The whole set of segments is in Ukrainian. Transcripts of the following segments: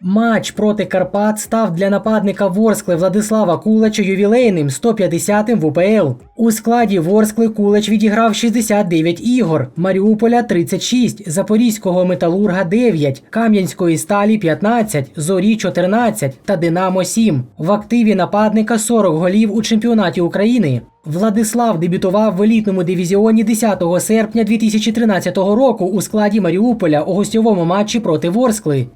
Матч проти Карпат став для нападника Ворскли Владислава Кулача ювілейним 150-м в УПЛ. У складі Ворскли Кулач відіграв 69 ігор, Маріуполя 36, Запорізького Металурга 9, Кам'янської сталі 15, Зорі 14 та Динамо 7. В активі нападника 40 голів у чемпіонаті України. Владислав дебютував в елітному дивізіоні 10 серпня 2013 року у складі Маріуполя у гостьовому матчі проти Ворскли.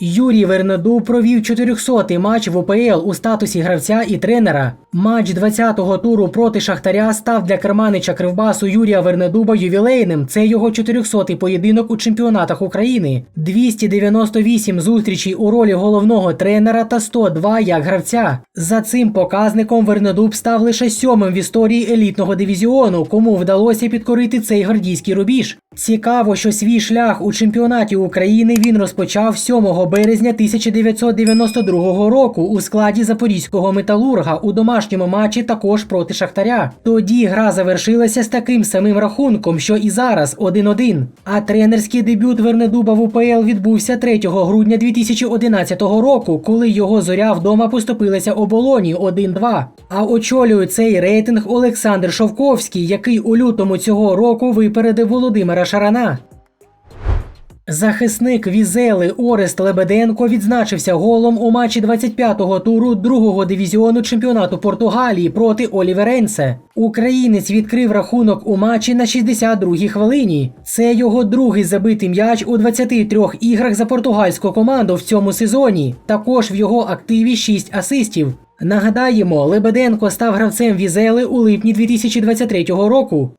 Юрій Вернеду провів 400-й матч в УПЛ у статусі гравця і тренера. Матч 20-го туру проти Шахтаря став для керманича Кривбасу Юрія Вернедуба ювілейним. Це його 400-й поєдинок у чемпіонатах України. 298 зустрічей у ролі головного тренера та 102 як гравця. За цим показником Вернедуб став лише сьомим в історії елітного дивізіону, кому вдалося підкорити цей гвардійський рубіж. Цікаво, що свій шлях у чемпіонаті України він розпочав 7 березня 1992 року у складі запорізького металурга у домашньому матчі також проти Шахтаря. Тоді гра завершилася з таким самим рахунком, що і зараз 1-1. А тренерський дебют Вернедуба в УПЛ відбувся 3 грудня 2011 року, коли його зоря вдома поступилася оболоні 1-2. А очолює цей рейтинг Олександр Шовковський, який у лютому цього року випередив Володимира Шарана. Захисник Візели Орест Лебеденко відзначився голом у матчі 25-го туру другого дивізіону чемпіонату Португалії проти Оліверенсе. Українець відкрив рахунок у матчі на 62-й хвилині. Це його другий забитий м'яч у 23 іграх за португальську команду в цьому сезоні. Також в його активі 6 асистів. Нагадаємо, Лебеденко став гравцем Візели у липні 2023 року.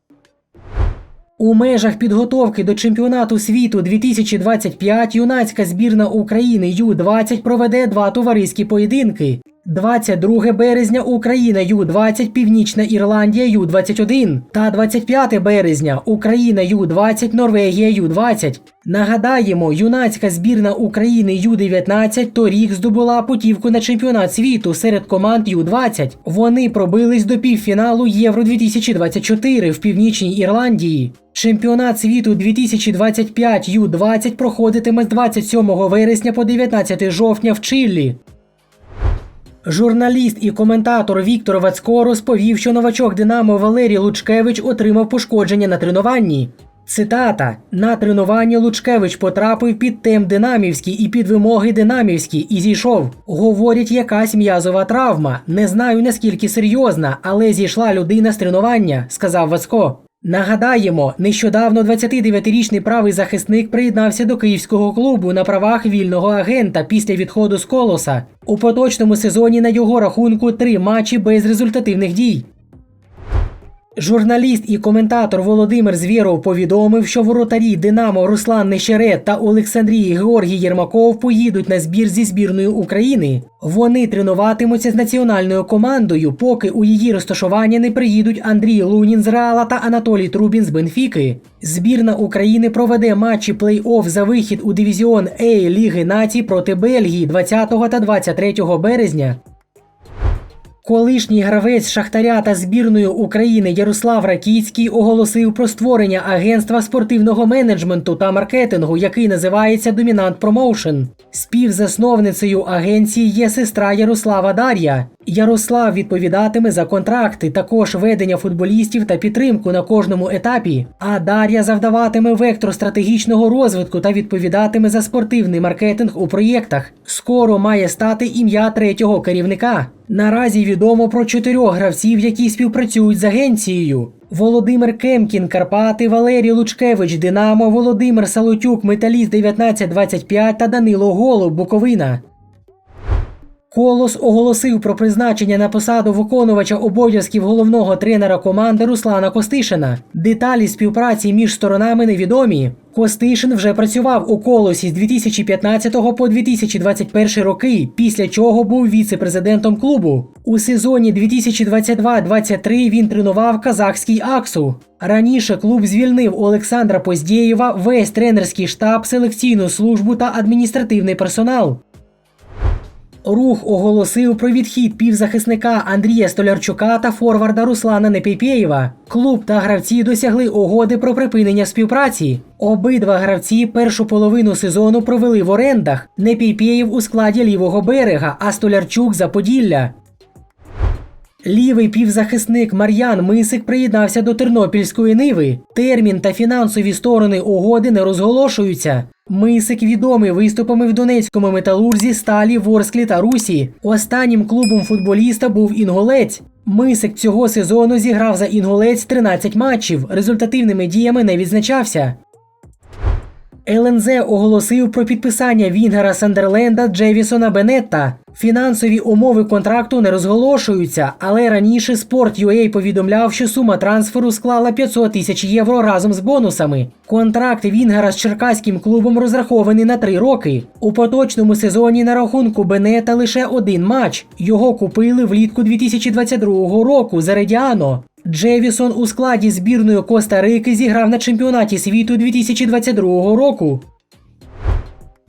У межах підготовки до чемпіонату світу 2025 юнацька збірна України Ю-20 проведе два товариські поєдинки. 22 березня Україна Ю-20 Північна Ірландія Ю-21 та 25 березня Україна Ю-20 Норвегія Ю-20. Нагадаємо, юнацька збірна України Ю-19 торік здобула путівку на чемпіонат світу серед команд Ю-20. Вони пробились до півфіналу Євро 2024 в Північній Ірландії. Чемпіонат світу 2025 Ю-20 проходитиме з 27 вересня по 19 жовтня в Чиллі. Журналіст і коментатор Віктор Вацько розповів, що новачок Динамо Валерій Лучкевич отримав пошкодження на тренуванні. Цитата: на тренуванні Лучкевич потрапив під тем Динамівський і під вимоги Динамівський і зійшов. Говорять, якась м'язова травма. Не знаю наскільки серйозна, але зійшла людина з тренування, сказав Вацько. Нагадаємо, нещодавно 29-річний правий захисник приєднався до київського клубу на правах вільного агента після відходу з колоса. У поточному сезоні на його рахунку три матчі без результативних дій. Журналіст і коментатор Володимир Звєров повідомив, що воротарі Динамо Руслан Нещерет та Олександрій Георгій Єрмаков поїдуть на збір зі збірною України. Вони тренуватимуться з національною командою, поки у її розташування не приїдуть Андрій Лунін з Реала та Анатолій Трубін з Бенфіки. Збірна України проведе матчі плей-офф за вихід у дивізіон А Ліги націй проти Бельгії 20 та 23 березня. Колишній гравець Шахтаря та збірної України Ярослав Ракіцький оголосив про створення агентства спортивного менеджменту та маркетингу, який називається Домінант Промоушен. Співзасновницею агенції є сестра Ярослава Дар'я. Ярослав відповідатиме за контракти, також ведення футболістів та підтримку на кожному етапі. А Дар'я завдаватиме вектор стратегічного розвитку та відповідатиме за спортивний маркетинг у проєктах. Скоро має стати ім'я третього керівника. Наразі відомо про чотирьох гравців, які співпрацюють з агенцією. Володимир Кемкін, Карпати, Валерій Лучкевич, Динамо, Володимир Салотюк, Металіст 1925 та Данило Голуб, Буковина. Колос оголосив про призначення на посаду виконувача обов'язків головного тренера команди Руслана Костишина. Деталі співпраці між сторонами невідомі. Костишин вже працював у колосі з 2015 по 2021 роки, після чого був віце-президентом клубу. У сезоні 2022-23 він тренував казахський Аксу. Раніше клуб звільнив Олександра Поздєєва, весь тренерський штаб, селекційну службу та адміністративний персонал. Рух оголосив про відхід півзахисника Андрія Столярчука та форварда Руслана Непіпєєва. Клуб та гравці досягли угоди про припинення співпраці. Обидва гравці першу половину сезону провели в орендах. Непіпєєв у складі лівого берега, а Столярчук за Поділля. Лівий півзахисник Мар'ян Мисик приєднався до Тернопільської ниви. Термін та фінансові сторони угоди не розголошуються. Мисик відомий виступами в Донецькому металурзі, сталі, Ворсклі та Русі. Останнім клубом футболіста був Інголець. Мисик цього сезону зіграв за Інголець 13 матчів. Результативними діями не відзначався. ЛНЗ оголосив про підписання Вінгера Сандерленда Джевісона Бенетта. Фінансові умови контракту не розголошуються, але раніше Sport.ua повідомляв, що сума трансферу склала 500 тисяч євро разом з бонусами. Контракт Вінгера з черкаським клубом розрахований на три роки. У поточному сезоні на рахунку Бенета лише один матч. Його купили влітку 2022 року за Редіано. Джевісон у складі збірної Коста-Рики зіграв на чемпіонаті світу 2022 року.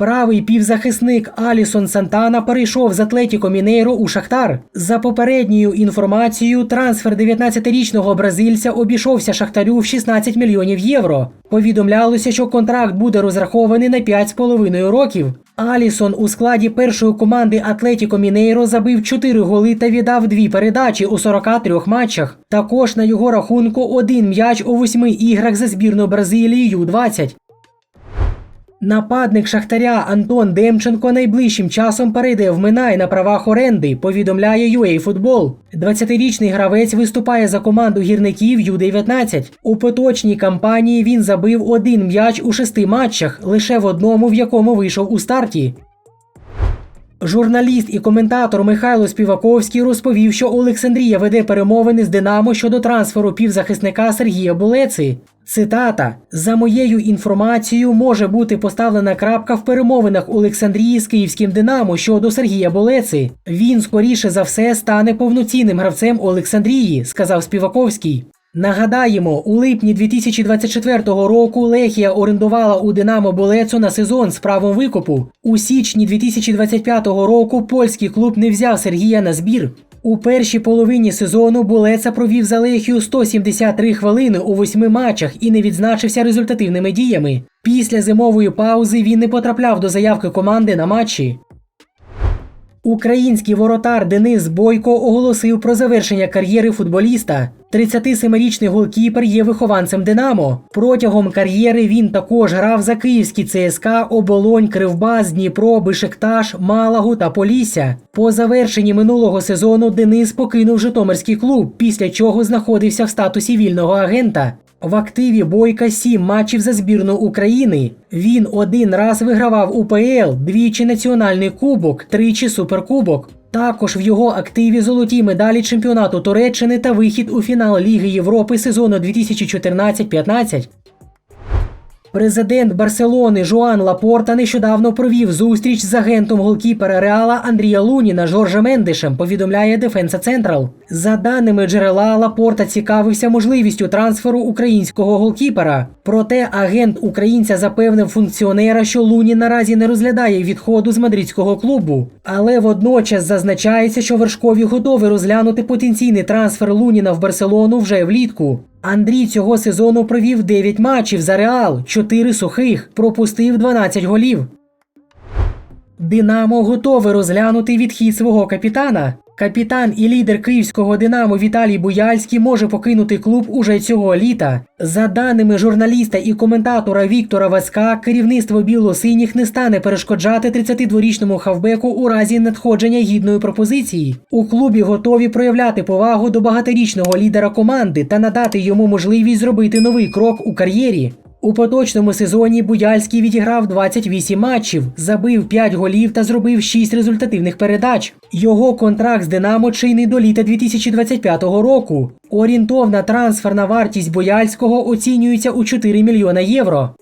Правий півзахисник Алісон Сантана перейшов з Атлетіко Мінейро у Шахтар. За попередньою інформацією, трансфер 19-річного бразильця обійшовся Шахтарю в 16 мільйонів євро. Повідомлялося, що контракт буде розрахований на 5,5 років. Алісон у складі першої команди Атлетіко Мінейро забив 4 голи та віддав дві передачі у 43 матчах. Також на його рахунку один м'яч у восьми іграх за збірну Бразилії Ю-20. Нападник Шахтаря Антон Демченко найближчим часом перейде в Минай на правах оренди, повідомляє UA Football. 20-річний гравець виступає за команду гірників Ю-19. У поточній кампанії він забив один м'яч у шести матчах, лише в одному, в якому вийшов у старті. Журналіст і коментатор Михайло Співаковський розповів, що Олександрія веде перемовини з Динамо щодо трансферу півзахисника Сергія Булеци. Цитата: за моєю інформацією, може бути поставлена крапка в перемовинах Олександрії з київським Динамо щодо Сергія Болеци. Він скоріше за все стане повноцінним гравцем Олександрії, сказав Співаковський. Нагадаємо, у липні 2024 року Лехія орендувала у Динамо Болецу на сезон з правом викупу. У січні 2025 року польський клуб не взяв Сергія на збір. У першій половині сезону Болеца провів за Лехію 173 хвилини у восьми матчах і не відзначився результативними діями. Після зимової паузи він не потрапляв до заявки команди на матчі. Український воротар Денис Бойко оголосив про завершення кар'єри футболіста. 37-річний голкіпер є вихованцем Динамо. Протягом кар'єри він також грав за київські ЦСКА, Оболонь, Кривбас, Дніпро, Бишекташ, Малагу та Полісся. По завершенні минулого сезону Денис покинув Житомирський клуб, після чого знаходився в статусі вільного агента. В активі Бойка сім матчів за збірну України. Він один раз вигравав УПЛ, двічі національний кубок, тричі суперкубок. Також в його активі золоті медалі чемпіонату Туреччини та вихід у фінал Ліги Європи сезону 2014-15. Президент Барселони Жуан Лапорта нещодавно провів зустріч з агентом голкіпера Реала Андрія Луніна Жоржа Мендишем, повідомляє Дефенса Централ. За даними джерела, Лапорта цікавився можливістю трансферу українського голкіпера. Проте агент українця запевнив функціонера, що Лунін наразі не розглядає відходу з мадридського клубу. Але водночас зазначається, що вершкові готові розглянути потенційний трансфер Луніна в Барселону вже влітку. Андрій цього сезону провів 9 матчів за Реал, 4 сухих, пропустив 12 голів. Динамо готове розглянути відхід свого капітана. Капітан і лідер київського Динамо Віталій Буяльський може покинути клуб уже цього літа. За даними журналіста і коментатора Віктора Васька, керівництво біло-синіх не стане перешкоджати 32-річному хавбеку у разі надходження гідної пропозиції. У клубі готові проявляти повагу до багаторічного лідера команди та надати йому можливість зробити новий крок у кар'єрі. У поточному сезоні Буяльський відіграв 28 матчів, забив 5 голів та зробив 6 результативних передач. Його контракт з Динамо чинний до літа 2025 року. Орієнтовна трансферна вартість Бояльського оцінюється у 4 мільйона євро.